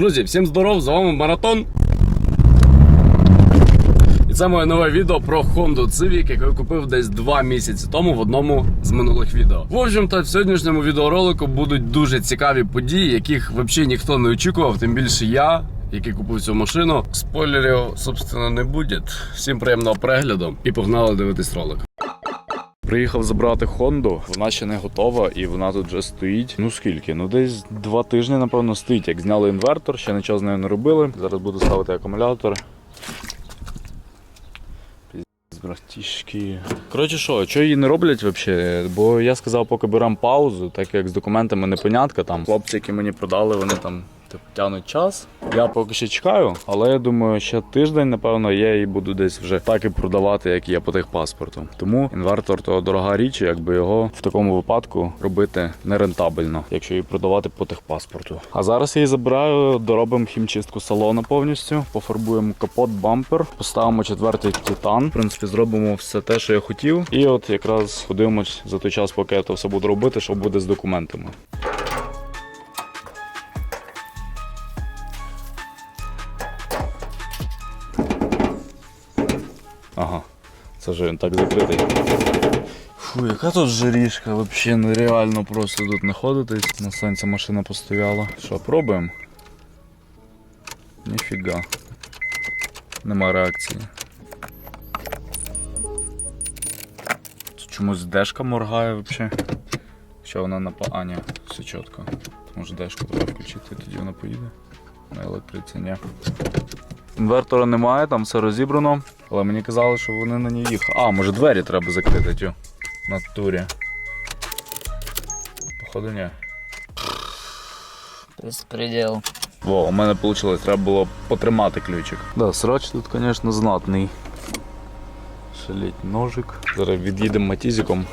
Друзі, всім здоров, з вами Маратон. І це моє нове відео про Honda Civic, яку я купив десь два місяці тому в одному з минулих відео. В общем-то, в сьогоднішньому відеоролику будуть дуже цікаві події, яких взагалі ніхто не очікував, тим більше я. Який купив цю машину, спойлерів, собственно, не буде. Всім приємного перегляду і погнали дивитись ролик. Приїхав забрати Хонду, вона ще не готова і вона тут вже стоїть. Ну скільки? Ну десь два тижні, напевно, стоїть. Як зняли інвертор, ще нічого з нею не робили. Зараз буду ставити акумулятор. Братішки. Коротше, що, що її не роблять взагалі? Бо я сказав, поки беремо паузу, так як з документами непонятка. Там хлопці, які мені продали, вони там типу, тягнуть час. Я поки що чекаю, але я думаю, ще тиждень, напевно, я її буду десь вже так і продавати, як є по тих паспорту. Тому інвертор то дорога річ, якби його в такому випадку робити нерентабельно, якщо її продавати по тих паспорту. А зараз я її забираю, доробимо хімчистку салону повністю, пофарбуємо капот, бампер, поставимо четвертий титан. В принципі, зробимо все те, що я хотів. І от якраз подивимось за той час, поки я то все буду робити, що буде з документами. Це вже він так закритий. Фу, яка тут жарішка, взагалі нереально просто тут знаходитись. На сонці машина постояла. Що, пробуємо? Ніфіга. Нема реакції. Тут чомусь дешка моргає взагалі. Що вона на А, ні, все чітко. Може дешку треба включити, тоді вона поїде. На електриці ні. Інвертора немає, там все розібрано. Але мені казали, що вони на ній їхали. А, може двері треба закрити тю. На турі. Походу, ні. Безпреділ. Во, у мене вийшло, треба було потримати ключик. Да, срач тут, звісно, знатний. Шаліть ножик. Зараз від'їдемо матізиком.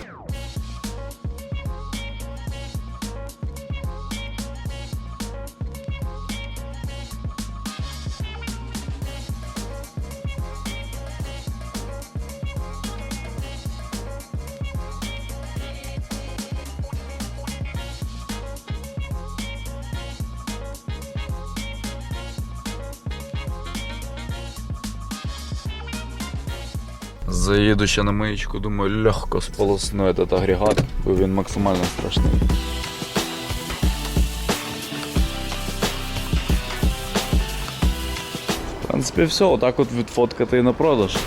Ще на маячку, думаю, легко сполосну этот агрегат, бо він максимально страшний. В принципі, все, отак от відфоткати і на продаж.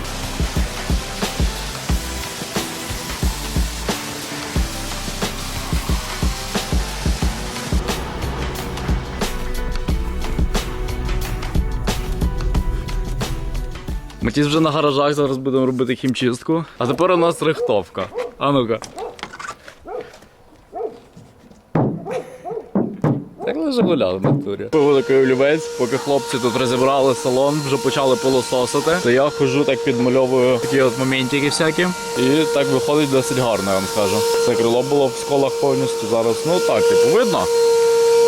Ми ті вже на гаражах зараз будемо робити хімчистку. А тепер у нас рихтовка. А ну-ка. Як лише гуляли в натурі. Такий олівець, поки хлопці тут розібрали салон, вже почали пилососити. То я хожу так підмальовую такі от моментики всякі. І так виходить досить гарно, я вам скажу. Це крило було в сколах повністю зараз. Ну так, типу, видно.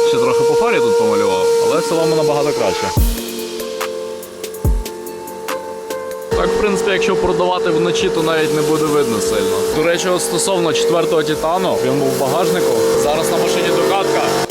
Ще трохи по фарі тут помалював, але в цілому набагато краще. Так, в принципі, якщо продавати вночі, то навіть не буде видно сильно. До речі, стосовно четвертого титану, він був в багажнику. Зараз на машині докатка.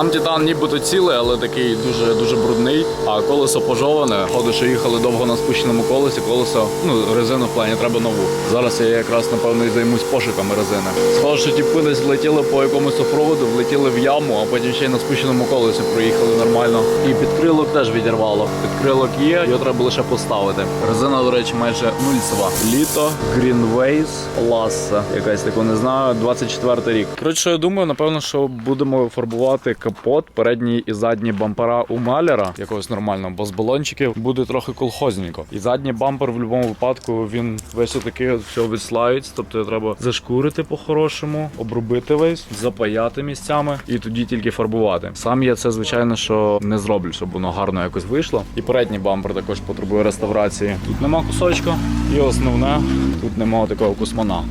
Сам титан нібито цілий, але такий дуже дуже брудний. А колесо пожоване. Ходу, що їхали довго на спущеному колесі, колесо, ну резину в плані треба нову. Зараз я якраз напевно і займусь пошуками резини. Схоже, що ті десь влетіли по якомусь офроуду, влетіли в яму, а потім ще й на спущеному колесі проїхали нормально. І підкрилок теж відірвало. Підкрилок є, його треба лише поставити. Резина, до речі, майже нульцева. Літо, Greenways, Lassa, якась таку не знаю, 24 рік. Коротше, я думаю, напевно, що будемо фарбувати капот, передній і задні бампера у маляра, якогось нормального, бо з балончиків буде трохи колхозненько. І задній бампер в будь-якому випадку він весь такий от все відслається, тобто треба зашкурити по-хорошому, обробити весь, запаяти місцями і тоді тільки фарбувати. Сам я це, звичайно, що не зроблю, щоб воно гарно якось вийшло. І передній бампер також потребує реставрації. Тут нема кусочка, і основне, тут нема такого кусмана.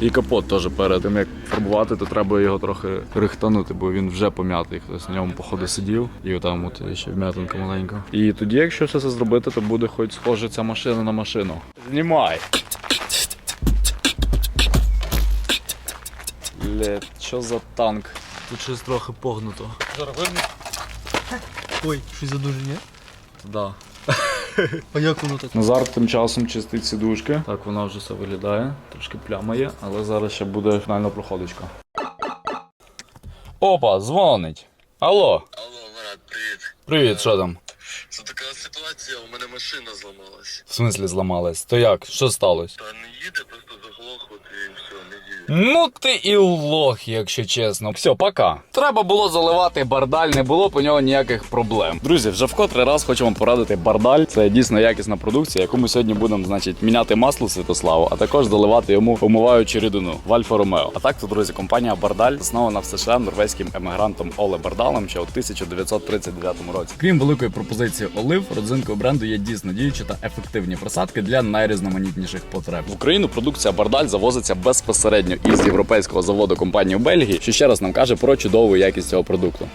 І капот теж перед тим, як фарбувати, то треба його трохи рихтанути, бо він вже пом'ятий. Хтось на ньому, походу, сидів, і там от ще вм'ятинка маленька. І тоді, якщо все це зробити, то буде хоч схоже ця машина на машину. Знімай! Блять, що за танк? Тут щось трохи погнуто. Зараз вирні. Ой, щось задуже, ні? Да. А як воно так? Назар тим часом чистить сідушки. Так вона вже все виглядає. Трошки пляма є, але зараз ще буде фінальна проходочка. Опа, дзвонить. Алло, Алло, Марат, привіт. привіт, що там? Це така ситуація, у мене машина зламалась. В смислі зламалась? То як? Що сталося? Та не їде, просто Ну ти і лох, якщо чесно. Все, пока. Треба було заливати бардаль, не було по нього ніяких проблем. Друзі, вже вкотре раз хочу вам порадити бардаль. Це дійсно якісна продукція, яку ми сьогодні будемо, значить, міняти масло Святославу, а також заливати йому помиваючу рідину в Альфа Ромео. А так, то, друзі, компанія Бардаль заснована в США норвезьким емігрантом Оле Бардалем ще у 1939 році. Крім великої пропозиції олив, родзинкою бренду є дійсно діючі та ефективні просадки для найрізноманітніших потреб. В Україну продукція Бардаль завозиться безпосередньо із європейського заводу компанії в Бельгії, що ще раз нам каже про чудову якість цього продукту.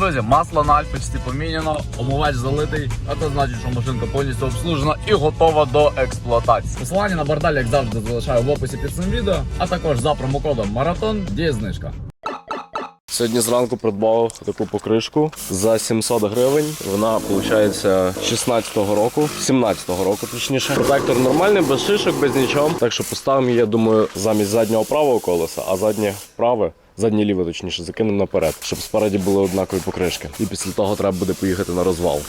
Друзі, масло на альпочці поміняно, омивач залитий, а це значить, що машинка повністю обслужена і готова до експлуатації. Посилання на бардаль, як завжди, залишаю в описі під цим відео, а також за промокодом Маратон діє знижка. Сьогодні зранку придбав таку покришку за 700 гривень. Вона виходить 16-го року, 17-го року, точніше. Протектор нормальний, без шишок, без нічого. Так що поставимо її, я думаю, замість заднього правого колеса, а заднє праве. Заднє ліве, точніше, закинемо наперед, щоб спереді були однакові покришки. І після того треба буде поїхати на розвал.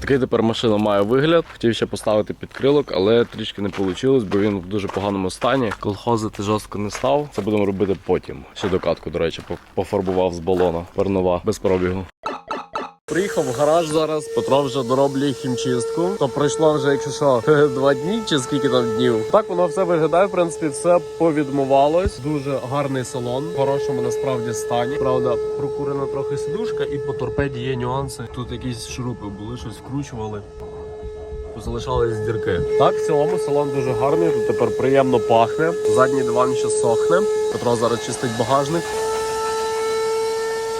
Такий тепер машина має вигляд. Хотів ще поставити підкрилок, але трішки не вийшло, бо він в дуже поганому стані. Колхозити жорстко не став. Це будемо робити потім. Ще докатку, до речі, пофарбував з балона. Пернова, без пробігу. Приїхав в гараж зараз, Петро вже дороблює хімчистку. То пройшло вже, якщо що, два дні чи скільки там днів. Так воно все виглядає. В принципі, все повідмивалось. Дуже гарний салон, в хорошому насправді стані. Правда, прокурена трохи сидушка, і по торпеді є нюанси. Тут якісь шурупи були, щось вкручували. Залишались дірки. Так, в цілому салон дуже гарний. Тут тепер приємно пахне. Задній диван ще сохне. Петро зараз чистить багажник.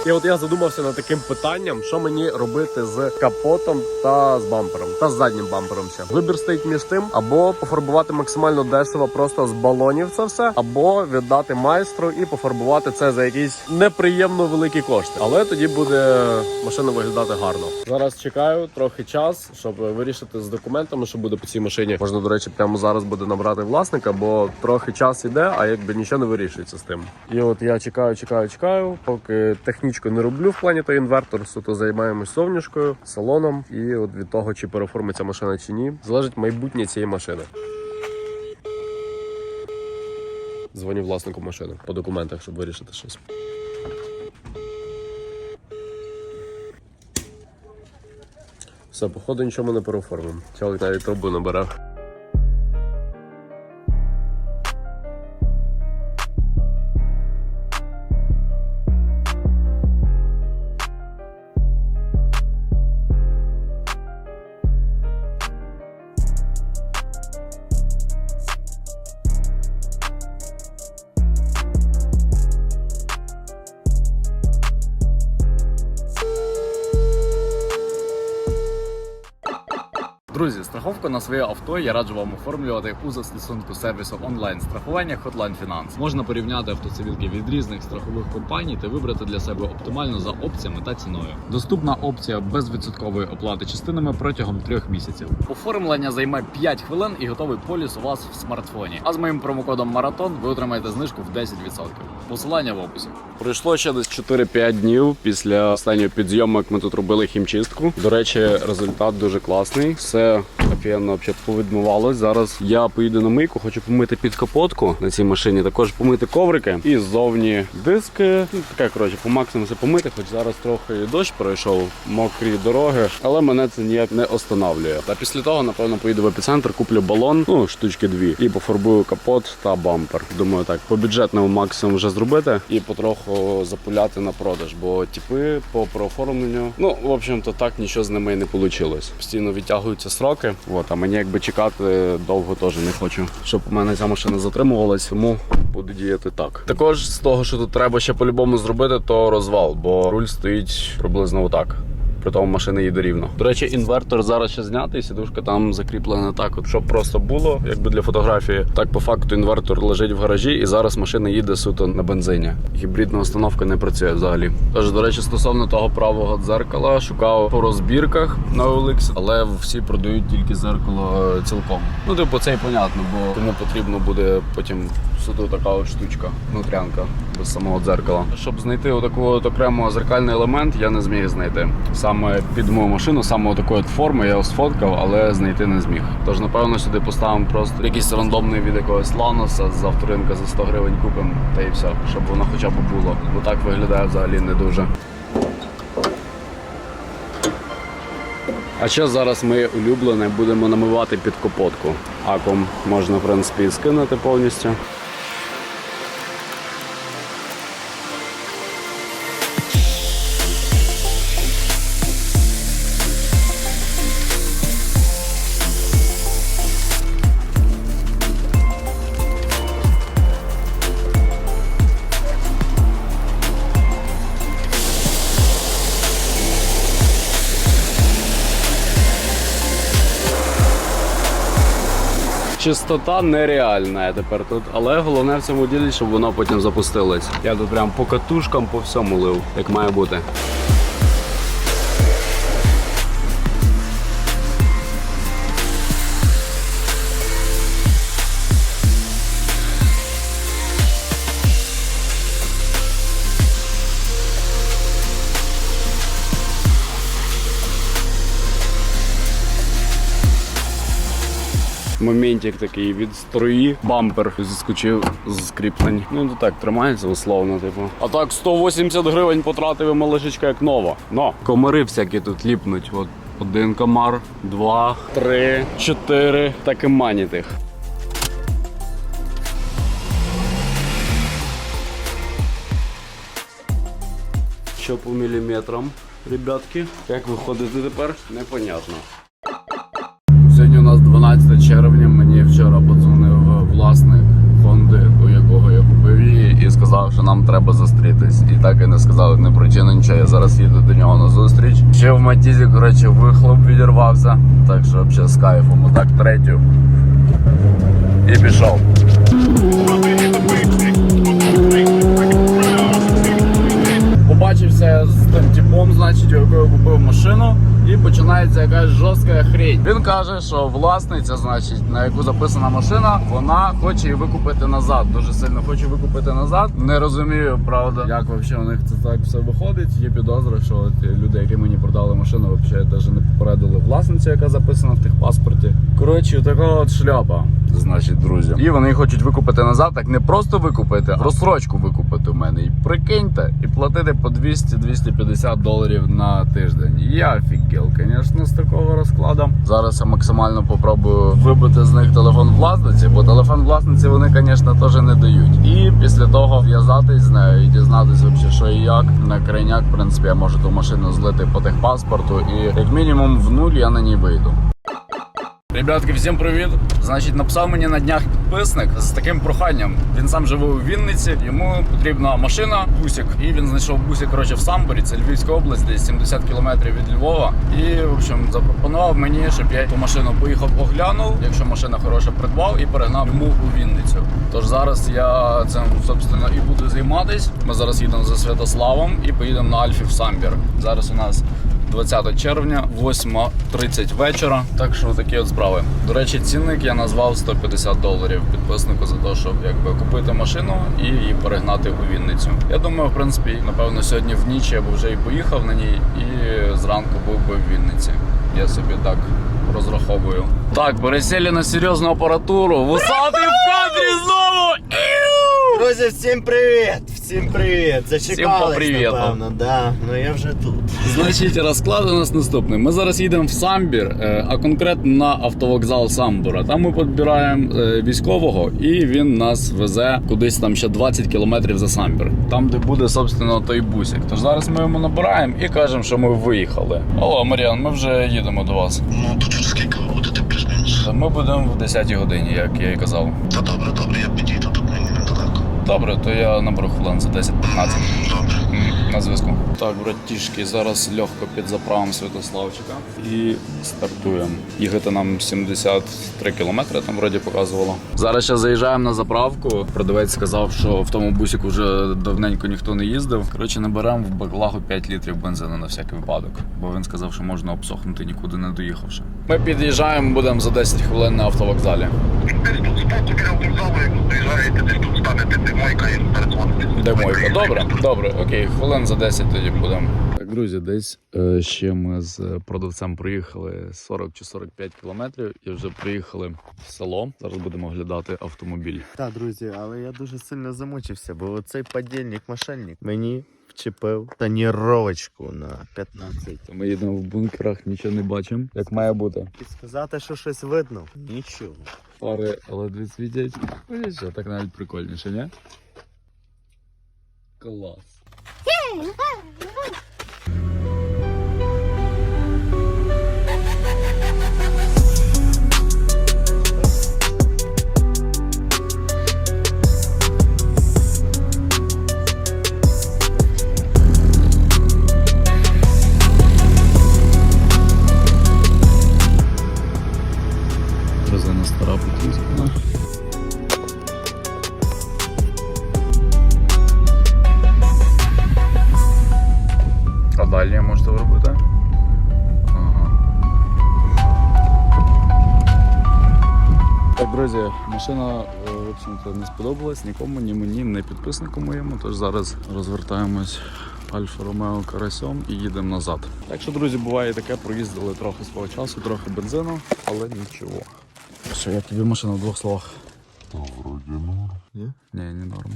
І от я задумався над таким питанням, що мені робити з капотом та з бампером, та з заднім бампером ще. Вибір стоїть між тим, або пофарбувати максимально дешево просто з балонів це все, або віддати майстру і пофарбувати це за якісь неприємно великі кошти. Але тоді буде машина виглядати гарно. Зараз чекаю трохи час, щоб вирішити з документами, що буде по цій машині. Можна, до речі, прямо зараз буде набрати власника, бо трохи час іде, а якби нічого не вирішується з тим. І от я чекаю, чекаю, чекаю, поки технічку не роблю в плані той інвертор, суто займаємось совнішкою, салоном, і от від того, чи переформиться машина чи ні, залежить майбутнє цієї машини. Дзвоню власнику машини по документах, щоб вирішити щось. Все, походу нічого ми не переоформимо. Чоловік навіть трубу набере. Страховку на своє авто я раджу вам оформлювати у застосунку сервісу онлайн страхування Hotline Finance. Можна порівняти автоцивілки від різних страхових компаній та вибрати для себе оптимально за опціями та ціною. Доступна опція безвідсоткової оплати частинами протягом трьох місяців. Оформлення займе 5 хвилин і готовий поліс у вас в смартфоні. А з моїм промокодом Маратон ви отримаєте знижку в 10%. Посилання в описі. Пройшло ще десь 4-5 днів після останнього підйому, як ми тут робили хімчистку. До речі, результат дуже класний. Все взагалі повідмивалось. Зараз я поїду на мийку, хочу помити під капотку на цій машині, також помити коврики і ззовні диски. Ну, таке, коротше, по максимуму все помити, хоч зараз трохи дощ пройшов, мокрі дороги, але мене це ніяк не останавлює. Та після того, напевно, поїду в епіцентр, куплю балон, ну штучки дві, і пофарбую капот та бампер. Думаю, так по бюджетному максимуму вже зробити і потроху запуляти на продаж, бо типи по прооформленню, ну в общем-то так нічого з ними і не вийшло. Постійно відтягуються сроки. От, а мені якби чекати довго теж не хочу, щоб у мене ця машина затримувалась, тому буду діяти так. Також з того, що тут треба ще по-любому зробити, то розвал, бо руль стоїть приблизно отак. При тому машина їде рівно. До речі, інвертор зараз ще знятий, сідушка там закріплена так, от щоб просто було, якби для фотографії. Так по факту інвертор лежить в гаражі, і зараз машина їде суто на бензині. Гібридна установка не працює взагалі. Тож, до речі, стосовно того правого дзеркала, шукав по розбірках на OLX, але всі продають тільки зеркало е, цілком. Ну, типу, це і понятно, бо тому потрібно буде потім суто така от штучка, внутрянка без самого дзеркала. Щоб знайти отаку от окремо зеркальний елемент, я не зміг знайти. Саме під мою машину, саме такої форми, я його сфоткав, але знайти не зміг. Тож, напевно, сюди поставимо просто якийсь рандомний від якогось ланоса з авторинка за 100 гривень купимо, та і все, щоб воно хоча б було. Бо так виглядає взагалі не дуже. А ще зараз ми улюблене будемо намивати під капотку. Аком можна, в принципі, скинути повністю. Чистота нереальна тепер тут, але головне в цьому ділі, щоб воно потім запустилось. Я тут прям по катушкам, по всьому лив, як має бути. Моментик такий від струї, бампер зіскочив з скріплень. Ну то так тримається условно, типу. А так 180 гривень потратив і малишечка як нова. Но комари всякі тут ліпнуть. От один комар, два, три, чотири. Так і маніть їх. Що по міліметрам, ребятки? Як виходити тепер? Непонятно. Сьогодні у нас 12 червня. Власник Хонди, у якого я купив її, і сказав, що нам треба зустрітись. І так і не сказали не причину нічого. Я зараз їду до нього на зустріч. Ще в Матізі, коротше, вихлоп відірвався. Так що взагалі з кайфом, отак третю. І пішов. Побачився з тим типом, значить, у якого купив машину, і починається якась жорстка хрень. Він каже, що власниця, значить, на яку записана машина, вона хоче її викупити назад. Дуже сильно хоче викупити назад. Не розумію, правда, як взагалі у них це так все виходить. Є підозра, що от люди, які мені продали машину, взагалі навіть не попередили власницю, яка записана в техпаспорті. Коротше, така от шляпа. Значить, друзі, і вони хочуть викупити назад, так не просто викупити, а розсрочку викупити у мене. І прикиньте, і платити по 200-250 доларів на тиждень. Я офігел, звісно, з такого розкладу. Зараз я максимально попробую вибити з них телефон власниці, бо телефон власниці вони, звісно, теж не дають. І після того в'язатись з нею і дізнатися, що і як на крайняк, в принципі, я можу ту машину злити по техпаспорту, і як мінімум в нуль я на ній вийду. Ребятки, всім привіт! Значить, написав мені на днях підписник з таким проханням. Він сам живе у Вінниці, йому потрібна машина, бусик. І він знайшов бусик коротше, в Самборі, це Львівська область, десь 70 кілометрів від Львова. І в общем запропонував мені, щоб я ту машину поїхав, оглянув. Якщо машина хороша, придбав і перегнав йому у Вінницю. Тож зараз я цим собственно і буду займатись. Ми зараз їдемо за Святославом і поїдемо на Альфі в Самбір. Зараз у нас 20 червня, 8.30 вечора. Так що такі от справи. До речі, цінник я назвав 150 доларів підписнику за те, щоб якби купити машину і її перегнати у Вінницю. Я думаю, в принципі, напевно, сьогодні в ніч я б вже і поїхав на ній, і зранку був би в Вінниці. Я собі так розраховую. Так, пересіли на серйозну апаратуру. Вусатий в кадрі знову! Друзі, всім привіт! Всім привіт! Зачекались, напевно, да. Ну я вже тут. Значить, розклад у нас наступний. Ми зараз їдемо в Самбір, е, а конкретно на автовокзал Самбура. Там ми підбираємо е, військового, і він нас везе кудись там ще 20 кілометрів за Самбір. Там, де буде, собственно, той бусик. Тож зараз ми йому набираємо і кажемо, що ми виїхали. Алло, Маріан, ми вже їдемо до вас. Ну, тут скільки ви будете плюс-мінус? Ми будемо в 10 годині, як я і казав. Та добре, добре, я підійду тут мені недалеко. Добре, то я наберу хвилин за 10-15. Добре. На зв'язку. Так, братішки, зараз легко підзаправимо Святославчика і стартуємо. Їхати нам 73 кілометри, там вроді показувало. Зараз ще заїжджаємо на заправку. Продавець сказав, що в тому бусику вже давненько ніхто не їздив. Коротше, наберемо в баклагу 5 літрів бензину на всякий випадок. Бо він сказав, що можна обсохнути нікуди не доїхавши. Ми під'їжджаємо, будемо за 10 хвилин на автовокзалі. Де мойка? Добре, добре, окей, хвилин за 10 тоді будемо. Так, друзі, десь е, ще ми з продавцем проїхали 40 чи 45 кілометрів і вже приїхали в село. Зараз будемо оглядати автомобіль. Так, друзі, але я дуже сильно замучився, бо оцей подільник мошенник мені вчепив тоніровочку на 15. Ми їдемо в бункерах, нічого не бачимо, як має бути. І сказати, що щось видно? Нічого. Фари ледве світять. Що, так навіть прикольніше, ні? Клас. Hey, look! Далі можете робити? Ага. Так, друзі, машина е, в общем-то, не сподобалась нікому, ні мені, ні підписнику моєму. Тож зараз розвертаємось Альфа Ромео Карасьом і їдемо назад. Так що, друзі, буває таке, проїздили трохи свого часу, трохи бензину, але нічого. Що, як тобі машина в двох словах? Ні? Ні, не норм.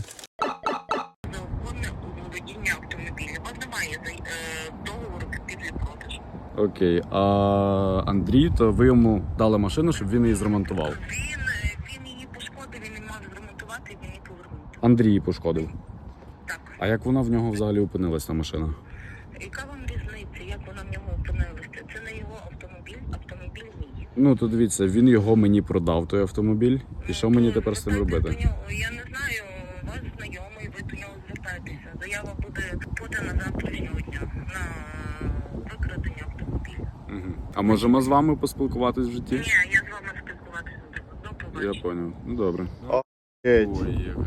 Незаконне володіння автомобіля. У вас немає за- е, договору купівлі-продажу. Окей, а Андрій, то ви йому дали машину, щоб він її зремонтував. Він, е, він її пошкодив, він не мав зремонтувати, він її повернув. Андрій її пошкодив. Так. А як вона в нього взагалі опинилась та машина? Яка вам різниця, як вона в нього опинилася? Це не його автомобіль, автомобіль мій. Ну то дивіться, він його мені продав, той автомобіль. І що мені тепер з цим робити? Я не знаю, вас знайомий, ви до нього звертаєтеся. Заява буде подана завтрашнього дня на викрадення автомобіля. Угу. А можемо з вами поспілкуватись в житті? Ні, я з вами спілкуватися не буду. До побачення. Я поняв. Ну добре. Ей, Ой, звісно.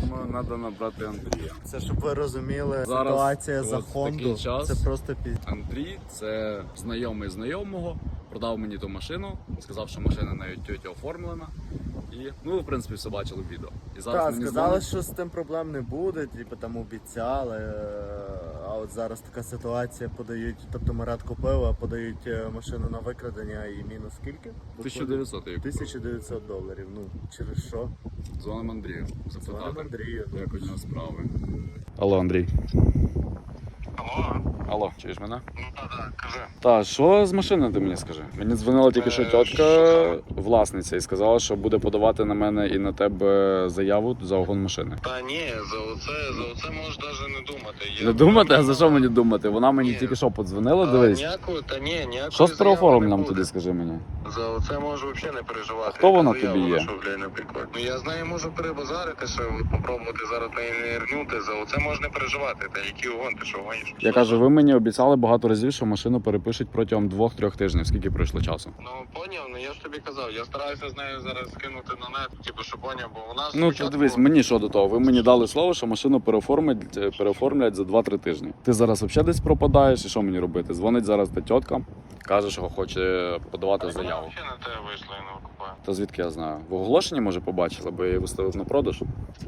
Думаю, треба набрати Андрія. Це щоб ви розуміли, Зараз ситуація от за в Хонду. час- Це просто пі... Андрій це знайомий знайомого, продав мені ту машину, сказав, що машина на тьоті оформлена. І ну, в принципі, все бачили в відео. І зараз Так, мені сказали, дзвонить. що з тим проблем не буде, типу там обіцяли. е, А от зараз така ситуація подають, тобто Марат купив, а подають е, машину на викрадення і мінус скільки? 1900 я купив. 1900 доларів. Ну, через що? Дзвонимо Андрію. Дзвонимо Запитати, Андрію. як у нього справи. Алло, Андрій. Алло? Чуєш мене? Ну, так, так, кажи. Та що з машиною ти мені скажи? Мені дзвонила тільки що Е, тітка, власниця, і сказала, що буде подавати на мене і на тебе заяву за огон машини. Та ні, за оце, за оце можеш навіть не думати. Я Не думати, а за що мені думати? Вона мені Ні. тільки що подзвонила, А, дивись. Ніякої, та ні, ніякої Що з переоформленням не тоді скажи мені? За оце можу взагалі не переживати. Хто вона тобі є? лишу, блядь, наприклад. Ну я з нею можу перебазарити, що попробувати зараз неї не рнути. За оце можна переживати. Та які угон, ти що гониш? Я кажу, ви мені обіцяли багато разів, що машину перепишуть протягом двох-трьох тижнів. Скільки пройшло часу? Ну поняв, ну я ж тобі казав, я стараюся з нею зараз скинути на нет, типу, що поняв, бо вона Ну, то дивись, мені що до того. Ви мені дали слово, що машину переоформлять, е, переоформлять за 2-3 тижні. Ти зараз взагалі десь пропадаєш, і що мені робити? Дзвонить зараз та тітка, каже, що хоче подавати заяву. Взагалі на тебе вийшла і не. Та звідки я знаю? В оголошенні може побачила, бо я її виставив на продаж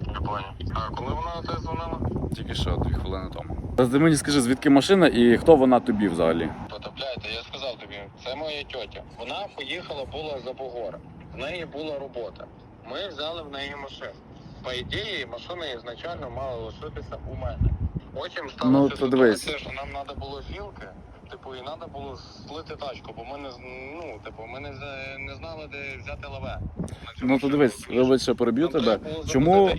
Я поняв. А коли вона на тебе дзвонила? тільки що дві хвилини тому. Та ти мені скажи, звідки машина і хто вона тобі взагалі? Потопляйте, я сказав тобі, це моя тьотя. Вона поїхала була за Бугор. В неї була робота. Ми взяли в неї машину. По ідеї, машина ізначально мала лишитися у мене. Потім Ну, сталося то дивись. ситуація, що нам треба було філки. Типу, і треба було злити тачку, бо ми не ну, типу, ми не, не знали, де взяти лаве. Ну то дивись, вибач, що переб'ю тебе. Чому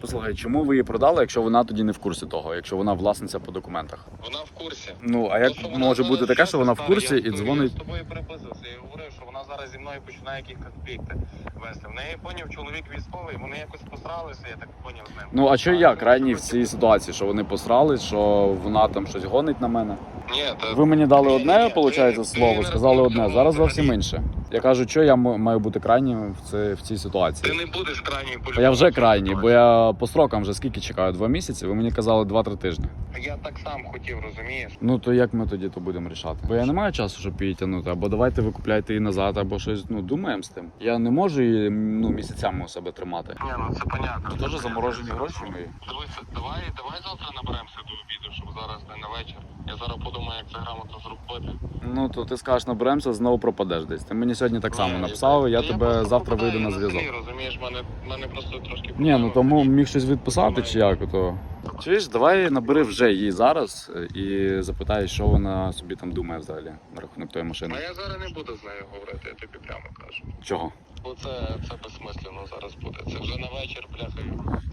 послухай, чому ви її продали, якщо вона тоді не в курсі того, якщо вона власниця по документах? Вона в курсі. Ну а То, як може бути таке, що вона в курсі я- і Я з тобою переписувався і говорив, що зараз зі мною починає якісь конфлікти вести. В неї поняв чоловік військовий, вони якось посралися, я так поняв з ним. Ну а що як крайній в цій ситуації, що вони посрали, що вона там щось гонить на мене? Ні, то... Ви мені дали одне, виходить, слово, сказали одне. Зараз зовсім інше. Я кажу, що я маю бути крайнім в цій, в цій ти не будеш крайній по Я вже крайній, бо я по срокам вже скільки чекаю? Два місяці. Ви мені казали 2-3 тижні. Я так сам хотів, розумієш? Ну то як ми тоді то будемо рішати? Бо я не маю часу, щоб її тягнути. Або давайте ви купляйте її назад, або щось ну думаємо з тим. Я не можу її ну місяцями у себе тримати. Ні, ну це понятно. Це теж заморожені гроші мої. Дивися, давай, давай завтра наберемося до обіду, щоб зараз не на вечір. Я зараз подумаю, як це грамотно зробити. Ну то ти скажеш, наберемося, знову пропадеш десь. Ти мені сьогодні так само написав, я тебе завтра вийду на зв'язок. Розумієш, мене, мене просто трошки Ні, ну тому міг щось відписати чи як то. Чуєш, давай набери вже її зараз е, і запитай, що вона собі там думає взагалі на рахунок тої машини. А я зараз не буду з нею говорити, я тобі прямо кажу. Чого? Бо це, це безсмислено зараз буде. Це вже на вечір, бляха.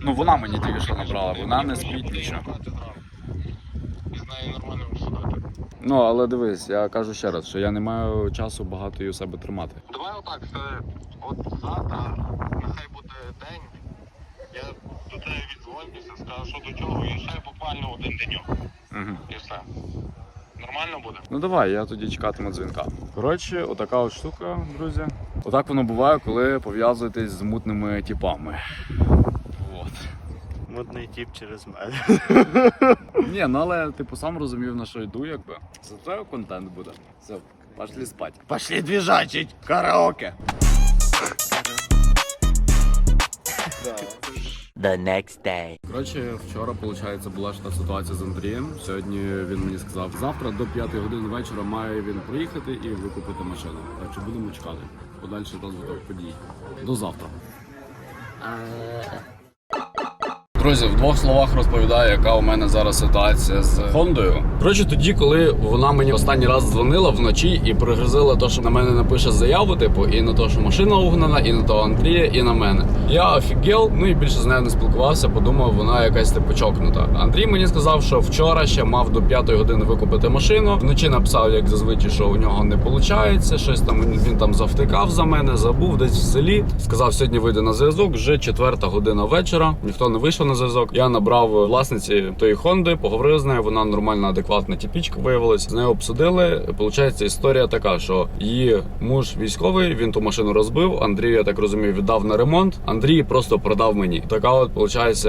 Ну вона мені тільки що набрала, вона не спить нічого. І з нею нормально. Ну але дивись, я кажу ще раз, що я не маю часу багато її у себе тримати. Давай отак, це от завтра, нехай буде день. Я до тебе відзвонюся, скажу, що до чого, і ще буквально один деньок. Угу. І все. Нормально буде? Ну давай, я тоді чекатиму дзвінка. Коротше, отака от штука, друзі. Отак воно буває, коли пов'язуєтесь з мутними типами. Модний тіп через мене. Ні, ну але типу сам розумів на що йду, якби. Зато контент буде. Все, пошли спать. Пошли двіжачить! Караоке! the next day. Коротше, вчора, виходить, була ж та ситуація з Андрієм. Сьогодні він мені сказав, завтра до 5 години вечора має він приїхати і викупити машину. Так що будемо чекати. Подальший розвиток подій. До завтра. Друзі, в двох словах розповідаю, яка у мене зараз ситуація з Хондою. Коротше, тоді, коли вона мені останній раз дзвонила вночі і пригрозила те, що на мене напише заяву, типу, і на те, що машина угнана, і на того Андрія, і на мене. Я офігел, ну і більше з нею не спілкувався, подумав, вона якась типу чокнута. Андрій мені сказав, що вчора ще мав до 5 години викупити машину. Вночі написав, як зазвичай, що у нього не виходить. Щось там він там завтикав за мене, забув десь в селі. Сказав, сьогодні вийде на зв'язок. Вже четверта година вечора. Ніхто не вийшов на зв'язок. Я набрав власниці тої Хонди, поговорив з нею. Вона нормальна, адекватна тіпічка виявилась. З нею обсудили. Получається, історія така, що її муж військовий, він ту машину розбив. Андрій, я так розумію, віддав на ремонт. Андрій просто продав мені. Така от виходить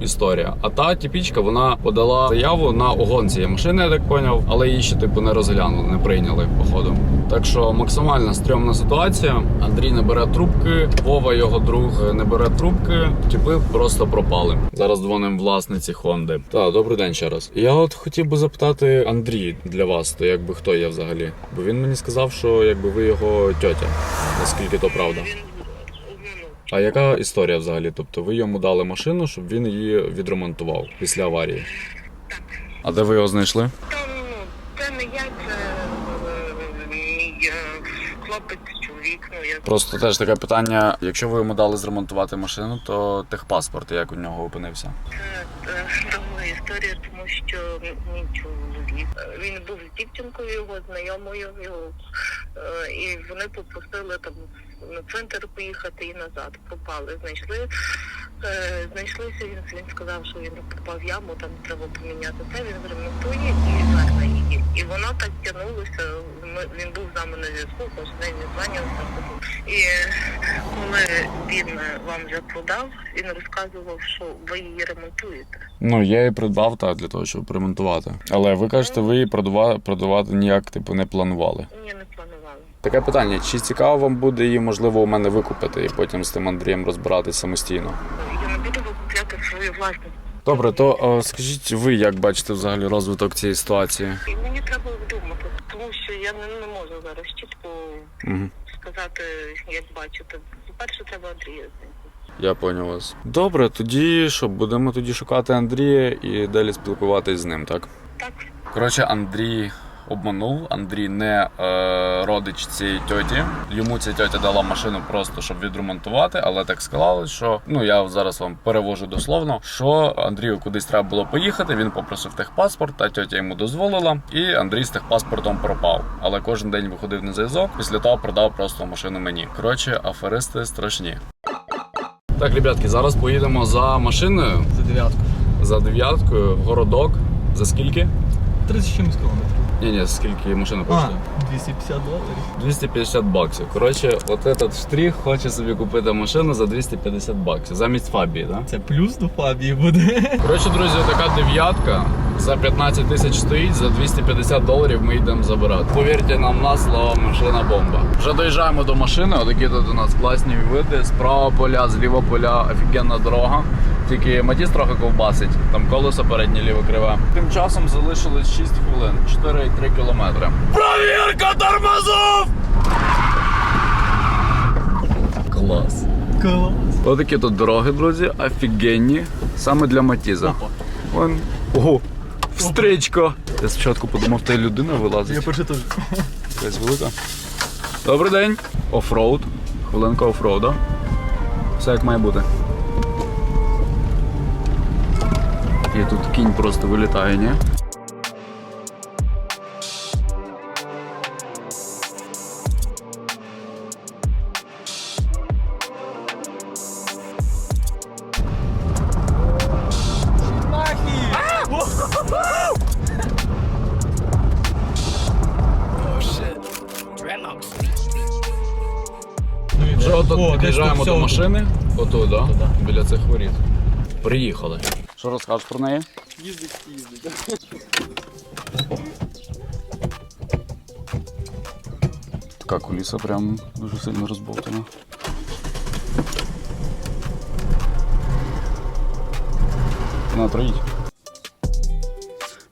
історія. А та тіпічка вона подала заяву на огон цієї машини, я так поняв, але її ще типу не розглянули, не прийняли походу. Так що максимально стрьомна ситуація. Андрій не бере трубки, Вова, його друг, не бере трубки. Типи просто пропали. Зараз дзвонимо власниці Хонди. Так, добрий день ще раз. Я от хотів би запитати Андрій для вас, то якби хто є взагалі? Бо він мені сказав, що якби ви його тьотя. Наскільки то правда? А яка історія взагалі? Тобто ви йому дали машину, щоб він її відремонтував після аварії? А де ви його знайшли? Та ну, це не хлопець, чоловік, ну я Просто теж таке питання: якщо ви йому дали зремонтувати машину, то техпаспорт як у нього опинився? Це е, довга історія, тому що мій чоловік е, він був з дівчинкою, його знайомою, його, е, і вони попросили там на центр поїхати і назад. Пропали, знайшли. е, Знайшлися, він, він сказав, що він попав в яму, там треба поміняти це, він зремонтує і верне І, і воно так тягнулося. Ми, він був з нами на зв'язку, кожен день відзванювався. І коли він е, вам вже продав, він розказував, що ви її ремонтуєте. Ну, я її придбав так для того, щоб ремонтувати. Але ви кажете, ви її продавати, продавати ніяк типу не планували. Ні, не планували. Таке питання: чи цікаво вам буде її можливо у мене викупити і потім з тим Андрієм розбиратись самостійно? Я не буду викупляти свою власність. Добре, то е, скажіть ви, як бачите взагалі розвиток цієї ситуації? І мені треба що я не, не можу зараз чітко Угу. сказати, як бачити. По-перше, треба Андрія знайти. Я поняв вас. Добре, тоді що, будемо тоді шукати Андрія і далі спілкуватись з ним, так? Так, Коротше, Андрій обманув. Андрій не е, родич цієї тьоті. Йому ця тьотя дала машину просто щоб відремонтувати, але так склалось, що ну я зараз вам перевожу дословно, що Андрію кудись треба було поїхати. Він попросив техпаспорт, та тьотя йому дозволила, і Андрій з техпаспортом пропав. Але кожен день виходив на зв'язок. Після того продав просто машину мені. Коротше, аферисти страшні. Так, ребятки, зараз поїдемо за машиною. За дев'ятку. За дев'яткою в городок. За скільки? 30 чимось кілометрів. Ні, ні, скільки машина коштує? 250 доларів. 250 баксів. Коротше, от этот штрих хоче собі купити машину за 250 баксів. Замість Фабії, так? Це плюс до Фабії буде. Коротше, друзі, така дев'ятка за 15 тисяч стоїть, за 250 доларів ми йдемо забирати. Повірте нам на слово, машина бомба. Вже доїжджаємо до машини, отакі тут у нас класні види. Справа поля, зліва поля, офігенна дорога. Тільки Матіс трохи ковбасить, там колесо переднє ліве криве. Тим часом залишилось 6 хвилин, 4,3 кілометри. Провірка тормозов! Клас. Клас. Отакі тут дороги, друзі, офігенні. Саме для Матіза. Вон. Ого, встречка. Я спочатку подумав, та й людина Я вилазить. перше теж. Якась велика. Добрий день. Офроуд. Хвилинка офроуда. Все як має бути. І тут кінь просто вилітає, ні? Вже під'їжджаємо до машини. Да? Біля цих воріт. Приїхали. Що розкажеш про неї? Їздить, їздить. Така куліса прям дуже сильно розбовтана. На, троїть.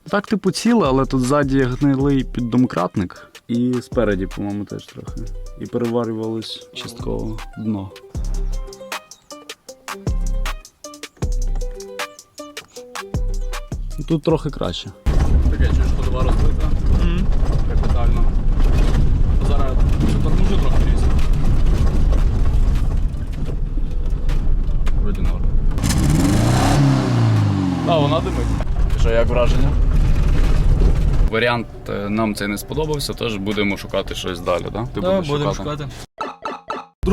Так, типу, ціле, але тут ззаді гнилий піддомкратник. І спереді, по-моєму, теж трохи. І переварювалось частково дно. Тут трохи краще. Таке чуєш, ходова розбита. Капітально. Зараз торможу трохи ліс. Вроді норм. А, вона димить. Що, як враження? Варіант е, нам цей не сподобався, тож будемо шукати щось далі, так? Ти Так, будемо шукати.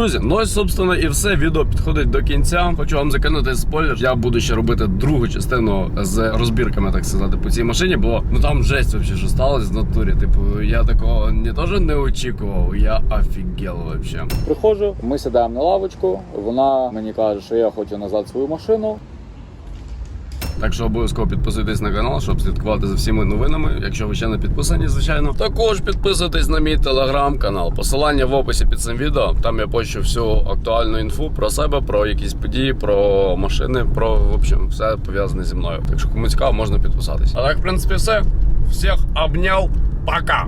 Друзі, ну ось, собственно, і все. Відео підходить до кінця. Хочу вам закинути спойлер. Я буду ще робити другу частину з розбірками, так сказати, по цій машині, бо ну там жесть взагалі, що сталося в натурі. Типу, я такого не теж не очікував, я офігел взагалі. Приходжу, ми сідаємо на лавочку. Вона мені каже, що я хочу назад свою машину. Так що обов'язково підписуйтесь на канал, щоб слідкувати за всіми новинами. Якщо ви ще не підписані, звичайно. Також підписуйтесь на мій телеграм-канал. Посилання в описі під цим відео. Там я пощу всю актуальну інфу про себе, про якісь події, про машини, про в общем, все пов'язане зі мною. Так що кому цікаво, можна підписатись. А так, в принципі, все. Всіх обняв. Пока!